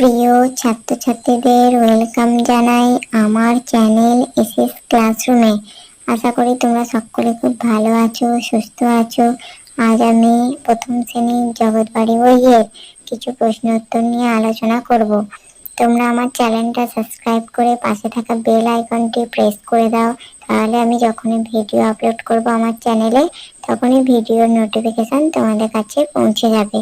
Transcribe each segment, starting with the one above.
প্রিয় ছাত্রছাত্রীদের ওয়েলকাম জানাই আমার চ্যানেল এসএস ক্লাসরুমে আশা করি তোমরা সকলে খুব ভালো আছো, সুস্থ আছো। আজ আমি প্রথম শ্রেণির জগৎবাড়ি বইয়ের কিছু প্রশ্ন উত্তর নিয়ে আলোচনা করব। তোমরা আমার চ্যানেলটা সাবস্ক্রাইব করে পাশে থাকা বেল আইকনটি প্রেস করে দাও। তাহলে আমি যখনই ভিডিও আপলোড করব আমার চ্যানেলে তখনই ভিডিওর নোটিফিকেশন তোমাদের কাছে পৌঁছে যাবে।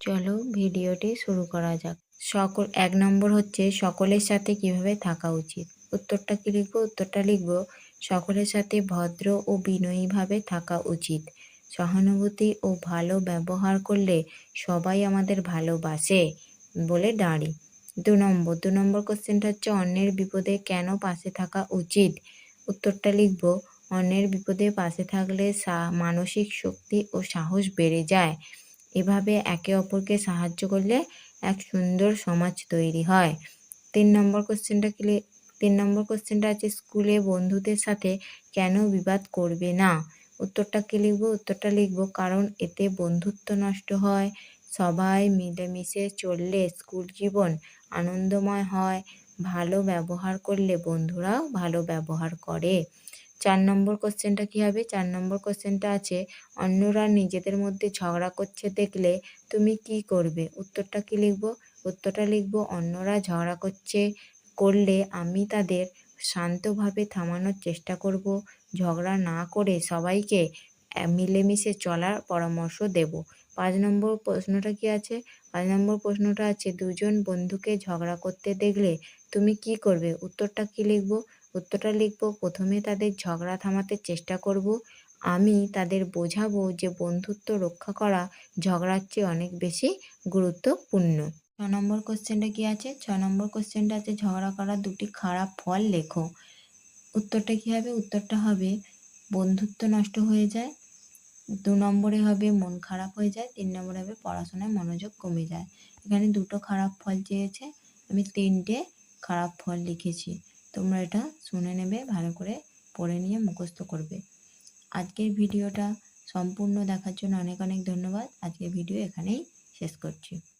চলো ভিডিওটি শুরু করা যাক। সকল, এক নম্বর হচ্ছে সকলের সাথে কীভাবে থাকা উচিত? উত্তরটা কি লিখব? উত্তরটা লিখব, সকলের সাথে ভদ্র ও বিনয়ীভাবে থাকা উচিত। সহানুভূতি ও ভালো ব্যবহার করলে সবাই আমাদের ভালোবাসে বলে দাঁড়ি। দু নম্বর দু নম্বর কোশ্চেনটা হচ্ছে অন্যের বিপদে কেন পাশে থাকা উচিত? উত্তরটা লিখব, অন্যের বিপদে পাশে থাকলে মানসিক শক্তি ও সাহস বেড়ে যায়। এভাবে একে অপরকে সাহায্য করলে এক সুন্দর সমাজ তৈরি হয়। তিন নম্বর কোশ্চেনটা কি তিন নম্বর কোশ্চেনটা আছে স্কুলে বন্ধুদের সাথে কেন বিবাদ করবে না? উত্তরটা কি লিখব? উত্তরটা লিখব, কারণ এতে বন্ধুত্ব নষ্ট হয়, সবাই মিলেমিশে চললে স্কুল জীবন আনন্দময় হয়, ভালো ব্যবহার করলে বন্ধুরাও ভালো ব্যবহার করে। চার নম্বর কোশ্চেনটা কী হবে? চার নম্বর কোশ্চেনটা আছে, অন্যরা নিজেদের মধ্যে ঝগড়া করছে দেখলে তুমি কি করবে? উত্তরটা কি লিখব? উত্তরটা লিখব, অন্যরা ঝগড়া করছে করলে আমি তাদের শান্তভাবে থামানোর চেষ্টা করব। ঝগড়া না করে সবাইকে মিলেমিশে চলার পরামর্শ দেব। পাঁচ নম্বর প্রশ্নটা কি আছে? পাঁচ নম্বর প্রশ্নটা আছে, দুজন বন্ধুকে ঝগড়া করতে দেখলে তুমি কি করবে? উত্তরটা কি লিখব? উত্তরটা লিখব, প্রথমে তাদের ঝগড়া থামাতে চেষ্টা করব। আমি তাদের বোঝাবো যে বন্ধুত্ব রক্ষা করা ঝগড়ার চেয়ে অনেক বেশি গুরুত্বপূর্ণ। ছ নম্বর কোশ্চেনটা কি আছে? ছ নম্বর কোশ্চেনটা আছে, ঝগড়া করা দুটি খারাপ ফল লেখো। উত্তরটা কি হবে? উত্তরটা হবে, বন্ধুত্ব নষ্ট হয়ে যায়। দু নম্বরে হবে, মন খারাপ হয়ে যায়। তিন নম্বরে হবে, পড়াশোনায় মনোযোগ কমে যায়। এখানে দুটো খারাপ ফল চেয়েছে। আমি তিনটে খারাপ ফল লিখেছি। তোমরা এটা শুনে নেবে, ভালো করে পড়ে নিয়ে মুখস্থ করবে। আজকের ভিডিওটা সম্পূর্ণ দেখার জন্য অনেক অনেক ধন্যবাদ। আজকের ভিডিও এখানেই শেষ করছি।